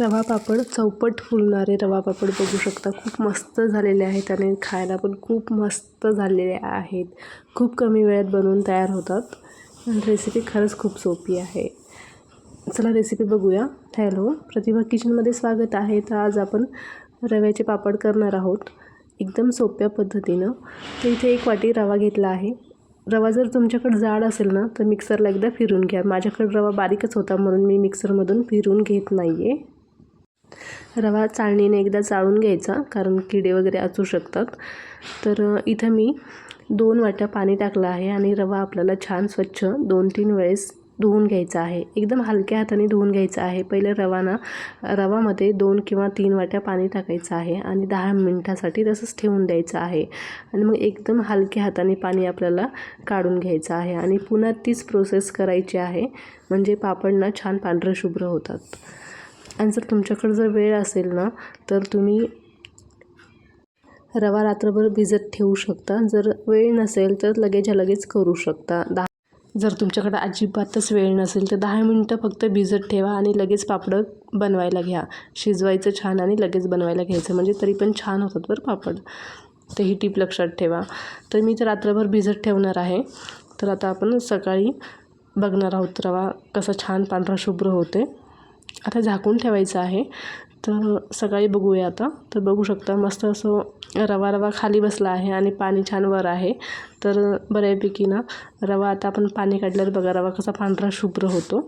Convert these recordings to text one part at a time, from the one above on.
रवा पापड चौपट फुलणारे रवा पापड बघू शकता. खूप मस्त झालेले आहेत आणि खायला पण खूप मस्त झालेले आहेत. खूप कमी वेळात बनवून तयार होतात. आणि रेसिपी खरंच खूप सोपी आहे. चला रेसिपी बघूया. हॅलो प्रतिभा किचनमध्ये स्वागत आहे. तर आज आपण रव्याचे पापड करणार आहोत. एकदम सोप्या पद्धतीनं. तर इथे एक वाटी रवा घेतला आहे. रवा जर तुमच्याकडे जाड असेल ना तर मिक्सरला एकदा फिरून घ्या. माझ्याकडे रवा बारीकच होता म्हणून मी मिक्सरमधून फिरून घेत नाही आहे रवा चाळणीने एकदा चाळून घ्यायचा कारण किडे वगैरे असू शकतात. तर इथं मी दोन वाट्या पाणी टाकलं आहे आणि रवा आपल्याला छान स्वच्छ दोन तीन वेळेस धुवून घ्यायचा आहे. एकदम हलक्या हाताने धुवून घ्यायचा आहे. पहिले रवाना रवामध्ये दोन किंवा तीन वाट्या पाणी टाकायचं आहे आणि दहा मिनटासाठी तसंच ठेवून द्यायचं आहे. आणि मग एकदम हलक्या हाताने पाणी आपल्याला काढून घ्यायचं आहे आणि पुन्हा तीच प्रोसेस करायची आहे म्हणजे पापड ना छान पांढरं शुभ्र होतात. आणि जर तुमच्याकडे जर वेळ असेल ना तर तुम्ही रवा रात्रभर भिजत ठेवू शकता. जर वेळ नसेल तर लगेचच्या लगेच करू शकता. दहा जर तुमच्याकडे अजिबातच वेळ नसेल तर दहा मिनटं फक्त भिजत ठेवा आणि लगेच पापडं बनवायला घ्या. शिजवायचं छान आणि लगेच बनवायला घ्यायचं. म्हणजे तरी पण छान होतात बरं पापड. तर ही टीप लक्षात ठेवा. तर मी तर रात्रभर भिजत ठेवणार आहे. तर आता आपण सकाळी बघणार आहोत रवा कसा छान पांढरा शुभ्र होते आता झाकून ठेवायचं आहे. तर सकाळी बघूया आता. तर बघू शकता मस्त असं रवा रवा खाली बसला आहे आणि पाणी छान वर आहे. तर बऱ्यापैकी ना रवा आता आपण पाणी काढल्यावर बघा रवा कसा पांढरा शुभ्र होतो.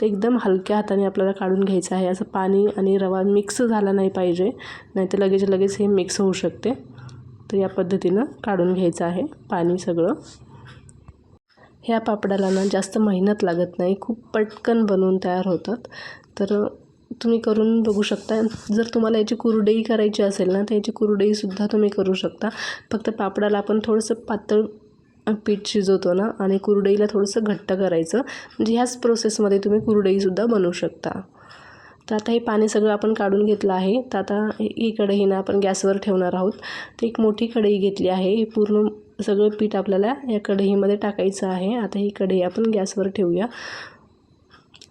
तर एकदम हलक्या हाताने आपल्याला काढून घ्यायचं आहे. असं पाणी आणि रवा मिक्स झाला नाही पाहिजे. नाहीतर लगेच लगेच हे मिक्स होऊ शकते. तर या पद्धतीनं काढून घ्यायचं आहे पाणी सगळं. ह्या पापडाला ना जास्त मेहनत लागत नाही. खूप पटकन बनवून तयार होतात. तर तुम्ही करून बघू शकता. जर तुम्हाला याची कुरडई करायची असेल ना तर याची कुरडईसुद्धा तुम्ही करू शकता. फक्त पापडाला आपण थोडंसं पातळ पीठ शिजवतो ना आणि कुरडईला थोडंसं घट्ट करायचं. म्हणजे ह्याच प्रोसेसमध्ये तुम्ही कुरडईसुद्धा बनवू शकता. तर आता हे पाणी सगळं आपण काढून घेतलं आहे. तर आता ही कढई ना आपण गॅसवर ठेवणार आहोत. तर एक मोठी कढई घेतली आहे. हे पूर्ण सगळं पीठ आपल्याला या कढईमध्ये टाकायचं आहे. आता ही कढई आपण गॅसवर ठेवूया.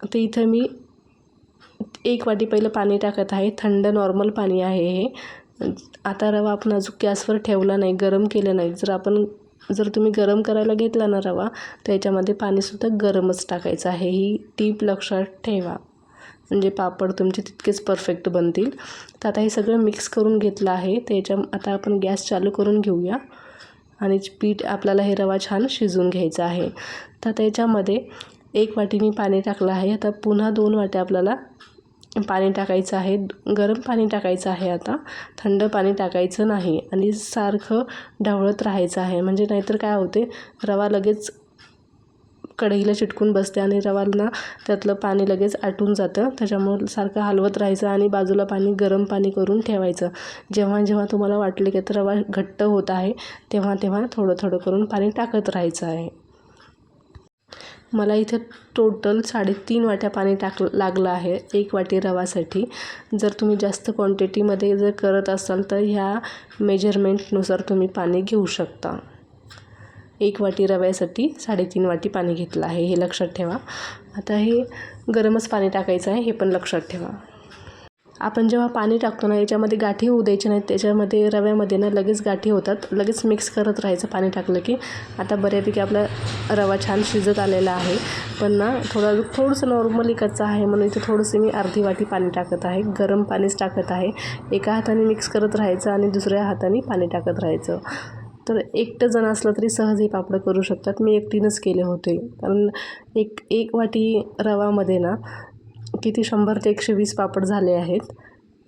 तर इथं मी एक वाटी पहिलं पाणी टाकत आहे. थंड नॉर्मल पाणी आहे हे. आता रवा आपण अजून गॅसवर ठेवला नाही गरम केलं नाही. जर आपण जर तुम्ही गरम करायला घेतला ना रवा तर याच्यामध्ये पाणीसुद्धा गरमच टाकायचं आहे. ही टीप लक्षात ठेवा. म्हणजे पापड तुमचे तितकेच परफेक्ट बनतील. तर आता हे सगळं मिक्स करून घेतलं आहे. त्याच्या आता आपण गॅस चालू करून घेऊया. आणि पीठ आपल्याला हे रवा छान शिजवून घ्यायचा आहे. तर त्याच्यामध्ये एक वाटी मी पाणी टाकलं आहे. आता पुन्हा दोन वाट्या आपल्याला पाणी टाकायचं आहे. गरम पाणी टाकायचं आहे आता. थंड पाणी टाकायचं नाही आणि सारखं ढवळत राहायचं आहे. म्हणजे नाहीतर काय होते? रवा लगेच कढईला चिटकून बसते आणि रवाला त्यातलं पाणी लगेच आटून जातं. त्याच्यामुळं सारखं हलवत राहायचं आणि बाजूला पाणी गरम पाणी करून ठेवायचं. जेव्हा जेव्हा तुम्हाला वाटले की तर रवा घट्ट होत आहे तेव्हा तेव्हा थोडं थोडं करून पाणी टाकत राहायचं आहे. मला इथे टोटल साडेतीन वाट्या पाणी टाक लागलं आहे एक वाटी रवासाठी. जर तुम्ही जास्त क्वांटिटीमध्ये जर करत असाल तर ह्या मेजरमेंटनुसार तुम्ही पाणी घेऊ शकता. एक वाटी रव्यासाठी साडेतीन वाटी पाणी घेतलं आहे हे लक्षात ठेवा. आता हे गरमच पाणी टाकायचं आहे हे पण लक्षात ठेवा. आपण जेव्हा पाणी टाकतो ना याच्यामध्ये गाठी होऊ द्यायची नाहीत. त्याच्यामध्ये रव्यामध्ये ना लगेच गाठी होतात. लगेच मिक्स करत राहायचं पाणी टाकलं की आता बऱ्यापैकी आपला रवा छान शिजत आलेला आहे. पण ना थोडा थोडंसं नॉर्मली कच्चा आहे म्हणून इथे थोडंसं मी अर्धी वाटी पाणी टाकत आहे. गरम पाणीच टाकत आहे. एका हाताने मिक्स करत राहायचं आणि दुसऱ्या हाताने पाणी टाकत राहायचं. तर एकटं जण असलं तरी सहजही पापडं करू शकतात. मी एकटीनंच केले होते. कारण एक एक वाटी रवामध्ये ना किती शंभर ते एकशे वीस पापड झाले आहेत.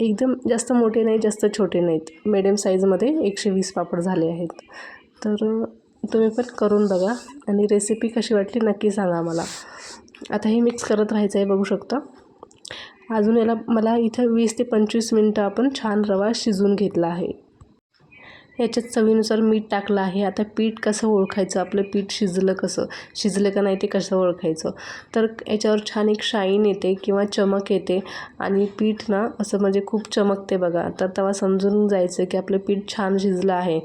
एकदम जास्त मोठे नाही जास्त छोटे नाहीत. मिडियम साईजमध्ये एकशे वीस पापड झाले आहेत. तर तुम्ही पण करून बघा आणि रेसिपी कशी वाटली नक्की सांगा मला. आता हे मिक्स करत राहायचं आहे बघू शकता. अजून याला मला इथं वीस ते पंचवीस मिनटं आपण छान रवा शिजून घेतला आहे. याच्यात चवीनुसार मीठ टाकलं आहे. आता पीठ कसं ओळखायचं? आपलं पीठ शिजलं कसं? शिजलं का नाही ते कसं ओळखायचं? तर याच्यावर छान एक शाईन येते किंवा चमक येते. आणि पीठ ना असं म्हणजे खूप चमकते बघा. तर तेव्हा समजून जायचं की आपलं पीठ छान शिजलं आहे.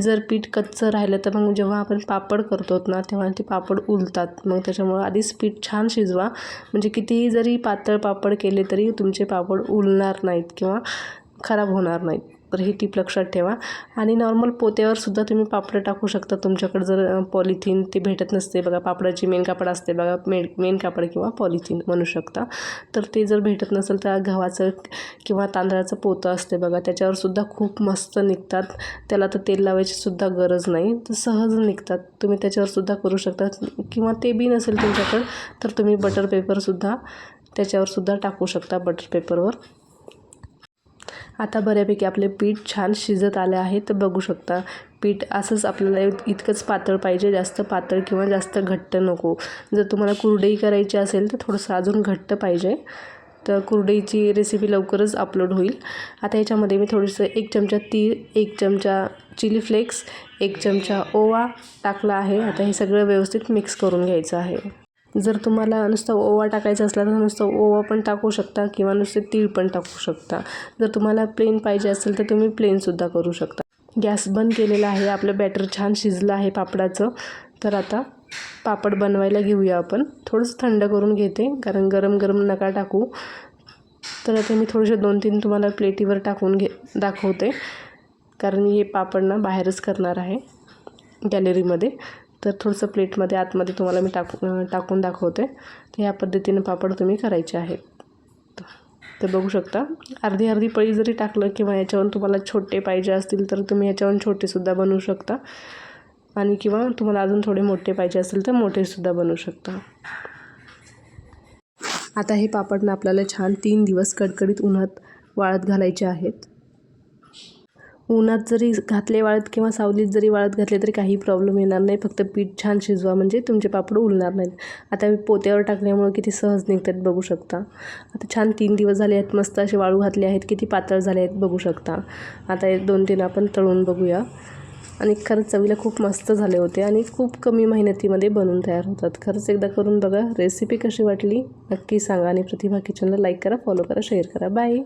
जर पीठ कच्चं राहिलं तर मग जेव्हा आपण पापड करतो ना तेव्हा ते पापड उलतात. मग त्याच्यामुळं आधीच पीठ छान शिजवा. म्हणजे कितीही जरी पातळ पापड केले तरी तुमचे पापड उलणार नाहीत किंवा खराब होणार नाहीत. तर ही टीप लक्षात ठेवा. आणि नॉर्मल पोत्यावर सुद्धा तुम्ही पापडं टाकू शकता. तुमच्याकडे जर पॉलिथिन ते भेटत नसते बघा. पापडाची मेन कापड असते बघा. मेन मेन कापड किंवा पॉलिथिन म्हणू शकता. तर ते जर भेटत नसेल तर गव्हाचं किंवा तांदळाचं पोतं असते बघा. त्याच्यावर सुद्धा खूप मस्त निघतात. त्याला तर तेल लावायची सुद्धा गरज नाही. तर सहज निघतात. तुम्ही त्याच्यावर सुद्धा करू शकता. किंवा ते बी नसेल तुमच्याकडं तर तुम्ही बटर पेपरसुद्धा त्याच्यावरसुद्धा टाकू शकता बटर पेपरवर आता बऱ्यापैकी आपले पीठ छान शिजत आले आहे तर बघू शकता. पीठ असंच आपल्याला इतकंच पातळ पाहिजे जास्त पातळ किंवा जास्त घट्ट नको. जर तुम्हाला कुरडई करायची असेल तर थोडंसं अजून घट्ट पाहिजे. तर कुरडईची रेसिपी लवकरच अपलोड होईल. आता याच्यामध्ये मी थोडंसं एक चमचा तीळ एक चमचा चिली फ्लेक्स एक चमचा ओवा टाकला आहे. आता हे सगळं व्यवस्थित मिक्स करून घ्यायचं आहे. जर तुम्हाला नुसतं ओवा टाकायचा असला तर नुसतं ओवा पण टाकू शकता किंवा नुसते तीळ पण टाकू शकता. जर तुम्हाला प्लेन पाहिजे असेल तर तुम्ही प्लेनसुद्धा करू शकता. गॅस बंद केलेला आहे आपलं बॅटर छान शिजलं आहे पापडाचं. तर आता पापड बनवायला घेऊया आपण. थोडंसं थंड करून घेते कारण गरम गरम नका टाकू. तर आता मी थोडेसे दोन तीन तुम्हाला प्लेटीवर टाकून घे दाखवते. कारण हे पापड ना बाहेरच करणार आहे गॅलरीमध्ये तर थोडंसं प्लेटमध्ये आतमध्ये तुम्हाला मी टाकू टाकून दाखवते. तर ह्या पद्धतीने पापड तुम्ही करायचे आहेत. तर बघू शकता. अर्धी अर्धी पळी जरी टाकलं किंवा याच्यावरून तुम्हाला छोटे पाहिजे असतील तर तुम्ही याच्यावरून छोटेसुद्धा बनवू शकता. आणि किंवा तुम्हाला अजून थोडे मोठे पाहिजे असतील तर मोठेसुद्धा बनवू शकता. आता हे पापडनं आपल्याला छान तीन दिवस कडकडीत उन्हात वाळत घालायचे आहेत. उन्हात जरी घातले वाळत किंवा सावलीत जरी वाळत घातले तरी काही प्रॉब्लेम येणार नाही. फक्त पीठ छान शिजवा म्हणजे तुमचे पापड उलणार नाहीत. आता मी पोत्यावर टाकल्यामुळे किती सहज निघतात बघू शकता. आता छान तीन दिवस झाले आहेत मस्त असे वाळू घातले आहेत. किती पातळ झाले आहेत बघू शकता. आता दोन तीन आपण तळून बघूया. आणि खरंच चवीला खूप मस्त झाले होते आणि खूप कमी मेहनतीमध्ये बनवून तयार होतात. खरंच एकदा करून बघा. रेसिपी कशी वाटली नक्की सांगा आणि प्रतिभा किचनला लाईक करा फॉलो करा शेअर करा. बाय